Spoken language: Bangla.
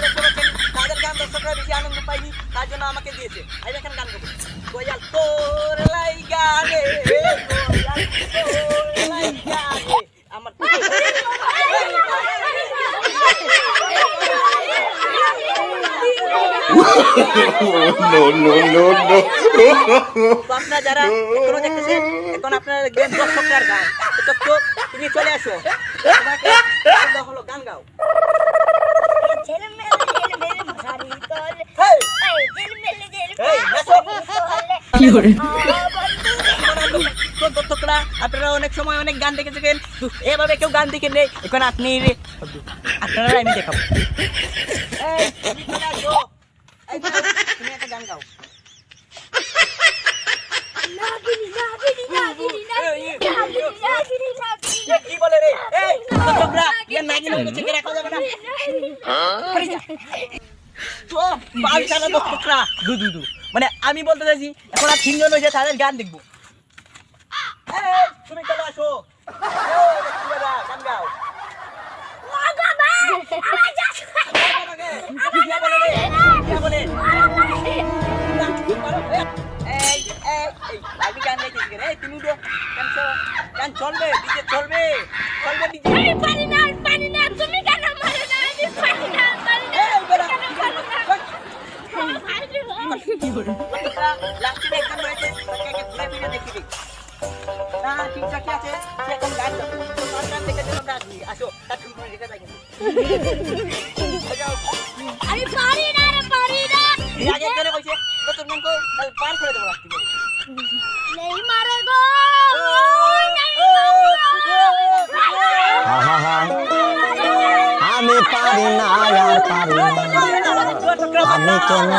দেখতে পাচ্ছেন তাদের গান বেশি আনন্দ পাইনি তার জন্য আমাকে দিয়েছে আমি এখন গান গোয়াল তোর লাইগা রে গোয়াল লাইগা রে আমার no, no, no, no. আপনারা যারা এখনও দেখতেছেন এখন আপনারা গান। তো দর্শক তুমি চলে আসো। তোমাকে হলো গান গাও। তো আপনারা অনেক সময় অনেক গান দেখে থাকেন। তো এভাবে কেউ গান দেখে নেই। এখন আপনি আপনারা আমি দেখাবো। তুমি চলে আসো। এই, তুমি একটা গান গাও। কি বলে রে? এই দর্শকরা ইয়ে নাগিন গেছে, রাখা যাবে না। তো সারা দর্শকরা দু দু দু। মানে আমি বলতে চাইছি এখন আর তিনজন হয়েছে তাদের গান দেখব এই, তুমি চলে আসো এই, ব্যক্তিরা, গান গাও কিয়া বলে রে? কিয়া বলে? এই, এই, আমি গান গাইতেছি কেন? এই, তুমি উঠো। চলো। গান চলবে ডিজে চলবে চলবে ডিজে এই, বেড়া, লাস্টে একজন রয়েছে তাকে ঘুরে ফিরে দেখি দেখি না ঠিকঠাকই আছে সে এখন গান গান দেখে যেন আসো তার রেখে আগে করে কইছে নতুন গান কো পার করে দেবো রাখতে পারি নেই মারে গো আমি পারি না আর পারি না আমি কেন